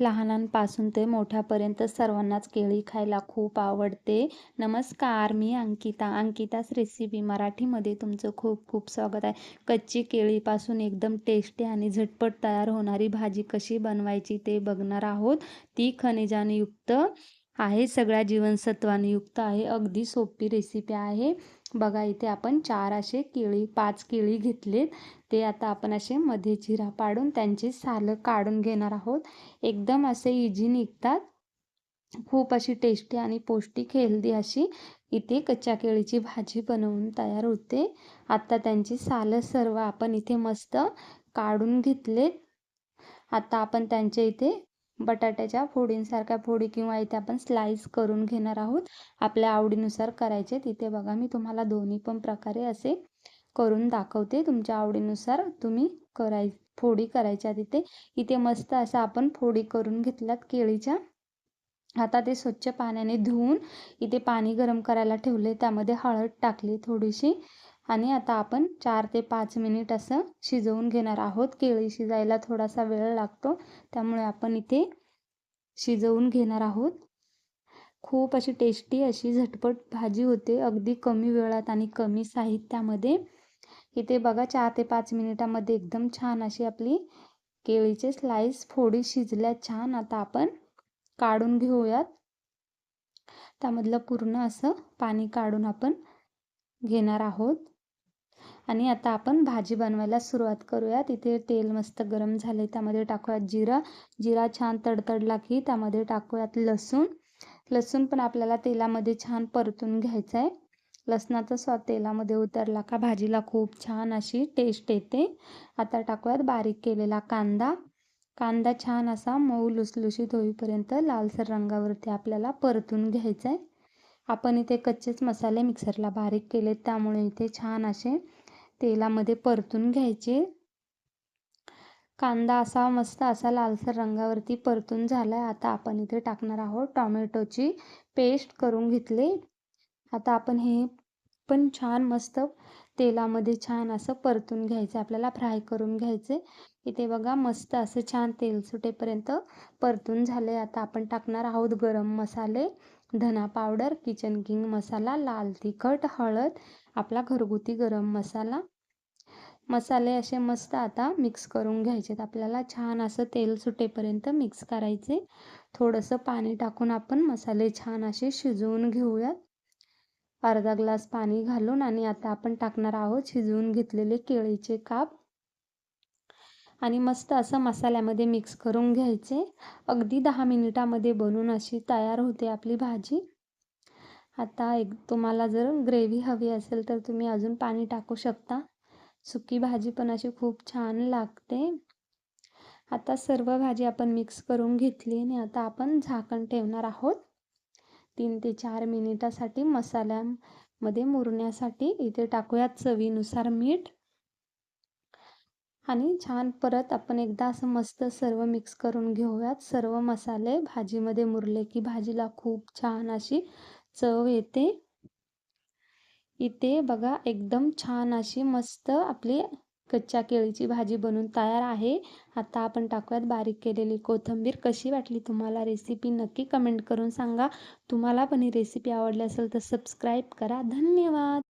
लहानांपासून ते मोठ्यापर्यंत सर्वांनाच केळी खायला खूप आवडते. नमस्कार मी अंकिता. अंकिताच रेसिपी मराठीमध्ये तुमचं खूप खूप स्वागत आहे. कच्ची केळीपासून एकदम टेस्टी आणि झटपट तयार होणारी भाजी कशी बनवायची ते बघणार आहोत. ती खनिजानयुक्त आहे. सगळ्या जीवनसत्वाने युक्त आहे. अगदी सोपी रेसिपी आहे. बघा इथे आपण चार असे केळी पाच केळी घेतलेत. ते आता आपण असे मध्ये जिरा पाडून त्यांची सालं काढून घेणार आहोत. एकदम असे इझी निघतात. खूप अशी टेस्टी आणि पौष्टिक हेल्दी अशी इथे कच्च्या केळीची भाजी बनवून तयार होते. आता त्यांची सालं सर्व आपण इथे मस्त काढून घेतलेत. आता आपण त्यांच्या इथे बटाट्याच्या फोडींसारख्या फोडी किंवा इथे आपण स्लाइस करून घेणार आहोत. आपल्या आवडीनुसार करायचे. तिथे बघा मी तुम्हाला दोन्ही पण प्रकारे असे करून दाखवते. तुमच्या आवडीनुसार तुम्ही कराय फोडी करायच्या तिथे. इथे मस्त असं आपण फोडी करून घेतल्यात केळीच्या. आता ते स्वच्छ पाण्याने धुवून इथे पाणी गरम करायला ठेवले. त्यामध्ये हळद टाकली थोडीशी. आणि आता आपण चार ते पाच मिनिट असं शिजवून घेणार आहोत. केळी शिजायला थोडासा वेळ लागतो. त्यामुळे आपण इथे शिजवून घेणार आहोत. खूप अशी टेस्टी अशी झटपट भाजी होते. अगदी कमी वेळात आणि कमी साहित्यामध्ये. इथे बघा चार ते पाच मिनिटामध्ये एकदम छान अशी आपली केळीचे स्लाइस फोडी शिजल्या छान. आता आपण काढून घेऊयात. त्यामधलं पूर्ण असं पाणी काढून आपण घेणार आहोत. आणि आता आपण भाजी बनवायला सुरुवात करूयात. इथे तेल मस्त गरम झाले त्यामध्ये टाकूयात जिरा. जिरा छान तडतडला की त्यामध्ये टाकूयात लसूण. लसूण पण आपल्याला तेलामध्ये छान परतून घ्यायचं आहे लसणाचा स्वाद तेलामध्ये उतरला का भाजीला खूप छान अशी टेस्ट येते. आता टाकूयात बारीक केलेला कांदा. कांदा छान असा मऊ लुसलुशीत होईपर्यंत लालसर रंगावरती आपल्याला परतून घ्यायचा आहे आपण इथे कच्चेच मसाले मिक्सरला बारीक केलेत त्यामुळे इथे छान असे तेलामध्ये परतून घ्यायचे. कांदा असा मस्त असा लालसर रंगावरती परतून झाला आहे आता आपण इथे टाकणार आहोत टॉमॅटोची पेस्ट करून घेतले. आता आपण हे पण छान मस्त तेलामध्ये छान असं परतून घ्यायचं. आपल्याला फ्राय करून घ्यायचे. इथे बघा मस्त असं छान तेल सुटेपर्यंत परतून झाले आता आपण टाकणार आहोत गरम मसाले धना पावडर किचन किंग मसाला लाल तिखट हळद आपला घरगुती गरम मसाला. मसाले असे मस्त आता मिक्स करून घ्यायचेत. आपल्याला छान असं तेल सुटेपर्यंत मिक्स करायचे. थोडंसं पाणी टाकून आपण मसाले छान असे शिजवून घेऊयात. अर्धा ग्लास पाणी घालून आणि आता आपण टाकणार आहोत शिजवून घेतलेले केळीचे काप. आणि मस्त असं मसाल्यामध्ये मिक्स करून घ्यायचे. अगदी दहा मिनिटामध्ये बनून अशी तयार होते आपली भाजी. आता एक तुम्हाला जर ग्रेव्ही हवी असेल तर तुम्ही अजून पाणी टाकू शकता. सुकी भाजी पण अशी खूप छान लागते. आता सर्व भाजी आपण मिक्स करून घेतली आणि आता आपण झाकण ठेवणार आहोत. तीन ते चार मिनिटासाठी मसाल्यामध्ये मुरण्यासाठी इथे टाकूयात चवीनुसार मीठ. आणि छान परत आपण एकदा असं मस्त सर्व मिक्स करून घेऊयात. सर्व मसाले भाजीमध्ये मुरले की भाजीला खूप छान अशी चव येते. इथे बघा एकदम छान अशी मस्त आपली कच्च्या केळीची भाजी बनून तयार आहे. आता आपण टाकूयात बारीक केलेली कोथिंबीर. कशी वाटली तुम्हाला रेसिपी नक्की कमेंट करून सांगा. तुम्हाला पण ही रेसिपी आवडली असेल तर सबस्क्राईब करा. धन्यवाद!